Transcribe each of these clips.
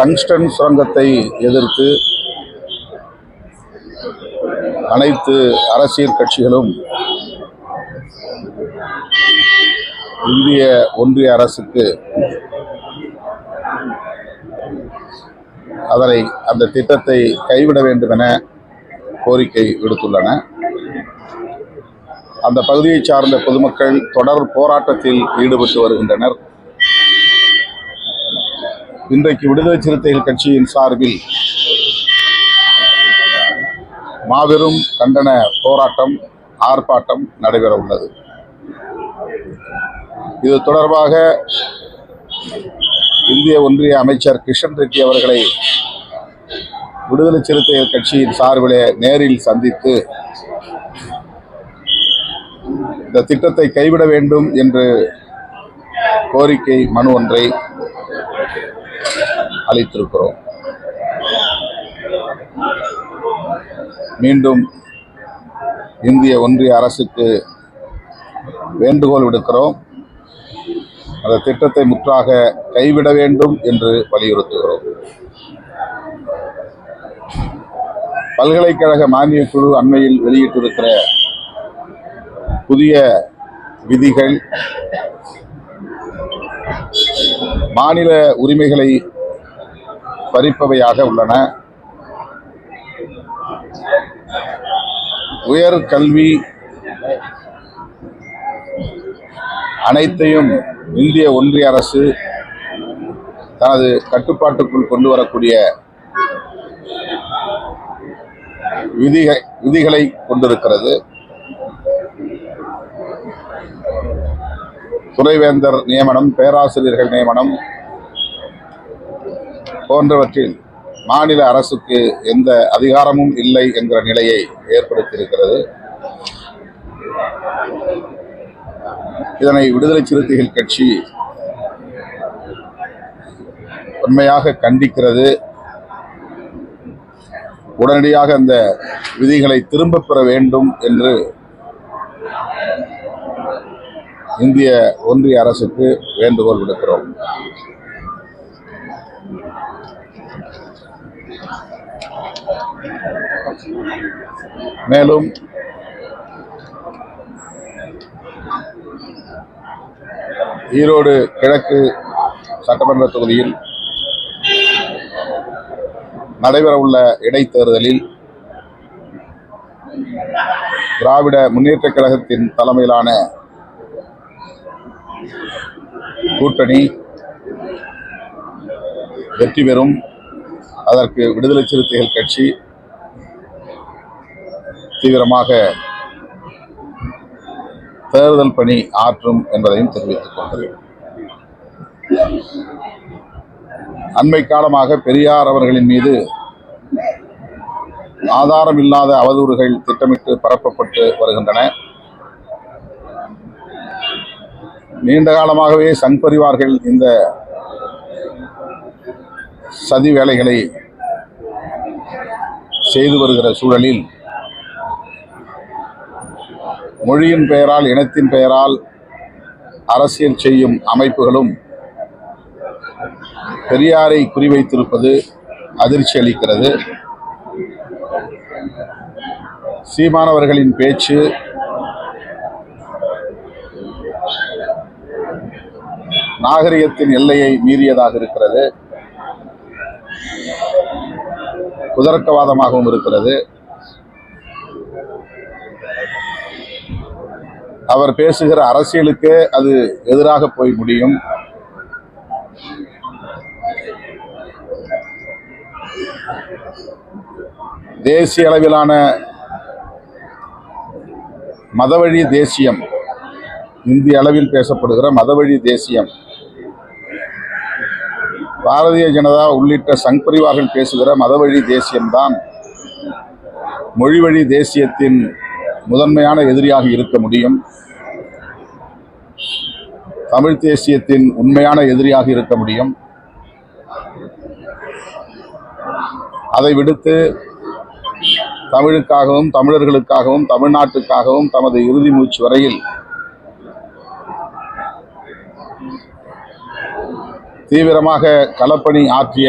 Tungsten சுரங்கத்தை எதிர்த்து அனைத்து அரசியல் கட்சிகளும் இந்திய ஒன்றிய அரசுக்கு அதனை அந்த திட்டத்தை கைவிட வேண்டும் என கோரிக்கை விடுத்துள்ளன. அந்த பகுதியைச் சார்ந்த பொதுமக்கள் தொடர் போராட்டத்தில் ஈடுபட்டு வருகின்றனர். இன்றைக்கு விடுதலை சிறுத்தைகள் கட்சியின் சார்பில் மாபெரும் கண்டன போராட்டம் ஆர்ப்பாட்டம் நடைபெற உள்ளது. இது தொடர்பாக இந்திய ஒன்றிய அமைச்சர் கிஷன் ரெட்டி அவர்களை விடுதலை சிறுத்தைகள் கட்சியின் சார்பிலே நேரில் சந்தித்து இந்த திட்டத்தை கைவிட வேண்டும் என்று கோரிக்கை மனு ஒன்றை அளித்திருக்கிறோம். மீண்டும் இந்திய ஒன்றிய அரசுக்கு வேண்டுகோள் விடுக்கிறோம். அந்த திட்டத்தை முற்றாக கைவிட வேண்டும் என்று வலியுறுத்துகிறோம். பல்கலைக்கழக மானியக் குழு அண்மையில் வெளியிட்டிருக்கிற புதிய விதிகள் மாநில உரிமைகளை பறிப்பவையாக உள்ளன. உயர் கல்வி அனைத்தையும் இந்திய ஒன்றிய அரசு தனது கட்டுப்பாட்டுக்குள் கொண்டு வரக்கூடிய விதிகை விதிகளை கொண்டிருக்கிறது. துணைவேந்தர் நியமனம் பேராசிரியர்கள் நியமனம் போன்றவற்றில் மாநில அரசுக்கு எந்த அதிகாரமும் இல்லை என்கிற நிலையை ஏற்படுத்தியிருக்கிறது. இதனை விடுதலை சிறுத்தைகள் கட்சி உண்மையாக கண்டிக்கிறது. உடனடியாக அந்த விதிகளை திரும்பப் பெற வேண்டும் என்று இந்திய ஒன்றிய அரசுக்கு வேண்டுகோள் விடுக்கிறோம். மேலும் ஈரோடு கிழக்கு சட்டமன்ற தொகுதியில் நடைபெறவுள்ள இடைத்தேர்தலில் திராவிட முன்னேற்ற கழகத்தின் தலைமையிலான கூட்டணி வெற்றி பெறும். அதற்கு விடுதலை சிறுத்தைகள் கட்சி தீவிரமாக தேர்தல் பணி ஆற்றும் என்பதையும் தெரிவித்துக் கொண்டது அண்மை காலமாக பெரியார் அவர்களின் மீது ஆதாரம் இல்லாத அவதூறுகள் திட்டமிட்டு பரப்பப்பட்டு வருகின்றன. நீண்ட காலமாகவே சங் பரிவார்கள் இந்த சதி வேலைகளை செய்து வருகிற சூழலில் மொழியின் பெயரால் இனத்தின் பெயரால் அரசியல் செய்யும் அமைப்புகளும் பெரியாரை குறிவைத்திருப்பது அதிர்ச்சி அளிக்கிறது. சீமானவர்களின் பேச்சு நாகரிகத்தின் எல்லையை மீறியதாக இருக்கிறது. குதர்க்கவாதமாகவும் இருக்கிறது. அவர் பேசுகிற அரசியலுக்கே அது எதிராக போய் முடியும். தேசிய அளவிலான மதவழி தேசியம் இந்திய அளவில் பேசப்படுகிற மதவழி தேசியம் பாரதிய ஜனதா உள்ளிட்ட சங் பரிவார்கள் பேசுகிற மதவழி தேசியம்தான் மொழிவழி தேசியத்தின் முதன்மையான எதிரியாக இருக்க முடியும். தமிழ் தேசியத்தின் உண்மையான எதிரியாக இருக்க முடியும். அதை விடுத்து தமிழுக்காகவும் தமிழர்களுக்காகவும் தமிழ்நாட்டுக்காகவும் தமது இறுதி மூச்சு வரையில் தீவிரமாக களப்பணி ஆற்றிய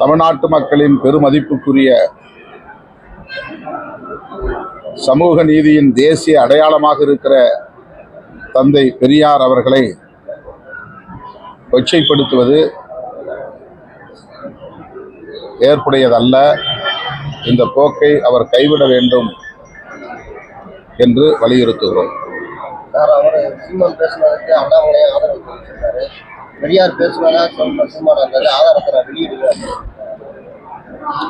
தமிழ்நாட்டு மக்களின் பெருமதிப்புக்குரிய சமூக நீதியின் தேசிய அடையாளமாக இருக்கிற தந்தை பெரியார் அவர்களை கொச்சைப்படுத்துவது ஏற்புடையதல்ல. இந்த போக்கை அவர் கைவிட வேண்டும் என்று வலியுறுத்துகிறோம். சார் அவர் சீமான் பேசுனதுக்கு அண்ணாமலை ஆதரவு தெரிவிச்சிருக்காரு பெரியார் பேசுனா சீமான் அந்த ஆதாரத்தை வெளியிடுவார்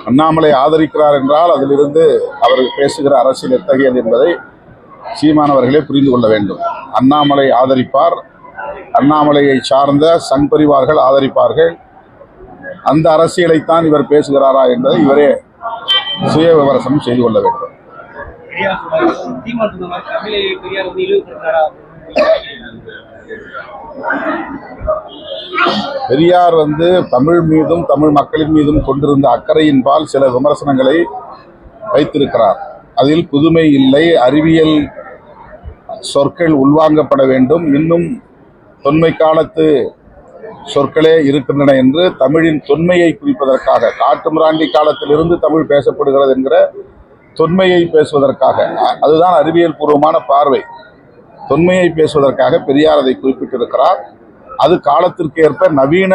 அண்ணாமலை ஆதரிக்கிறார் என்றால் அதிலிருந்து அவர் பேசுகிற அரசியல் எத்தகையது என்பதை சீமான் அவர்களே புரிந்து கொள்ள வேண்டும். அண்ணாமலை ஆதரிப்பார். அண்ணாமலையை சார்ந்த சங் பரிவார்கள் ஆதரிப்பார்கள். அந்த அரசியலைத்தான் இவர் பேசுகிறாரா என்பதை இவரே சுய விமர்சனம் செய்து கொள்ள வேண்டும். பெரியார் வந்து வந்து தமிழ் மீதும் தமிழ் மக்களின் மீதும் கொண்டிருந்த அக்கறையின்பால் சில விமர்சனங்களை வைத்திருக்கிறார். அதில் புதுமை இல்லை அறிவியல் சொற்கள் உள்வாங்கப்பட வேண்டும் இன்னும் தொன்மை காலத்து சொற்களே இருக்கின்றன என்று தமிழின் தொன்மையை குறிப்பதற்காக காட்டுமிராண்டி காலத்திலிருந்து தமிழ் பேசப்படுகிறது என்கிற தொன்மையை பேசுவதற்காக அதுதான் அறிவியல் பூர்வமான பார்வை. தொன்மையை பேசுவதற்காக பெரியார் அதை குறிப்பிட்டிருக்கிறார். அது காலத்திற்கு ஏற்ப நவீன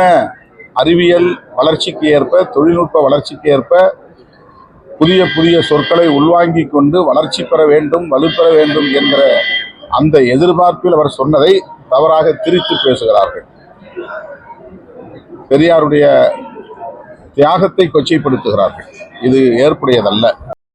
அறிவியல் வளர்ச்சிக்கு ஏற்ப தொழில்நுட்ப வளர்ச்சிக்கு ஏற்ப புதிய புதிய சொற்களை உள்வாங்கி கொண்டு வளர்ச்சி பெற வேண்டும் வலுப்பெற வேண்டும் என்கிற அந்த எதிர்பார்ப்பில் அவர் சொன்னதை தவறாக திரித்து பேசுகிறார்கள். பெரியாருடைய தியாகத்தை கொச்சைப்படுத்துகிறார்கள். இது ஏற்புடையதல்ல.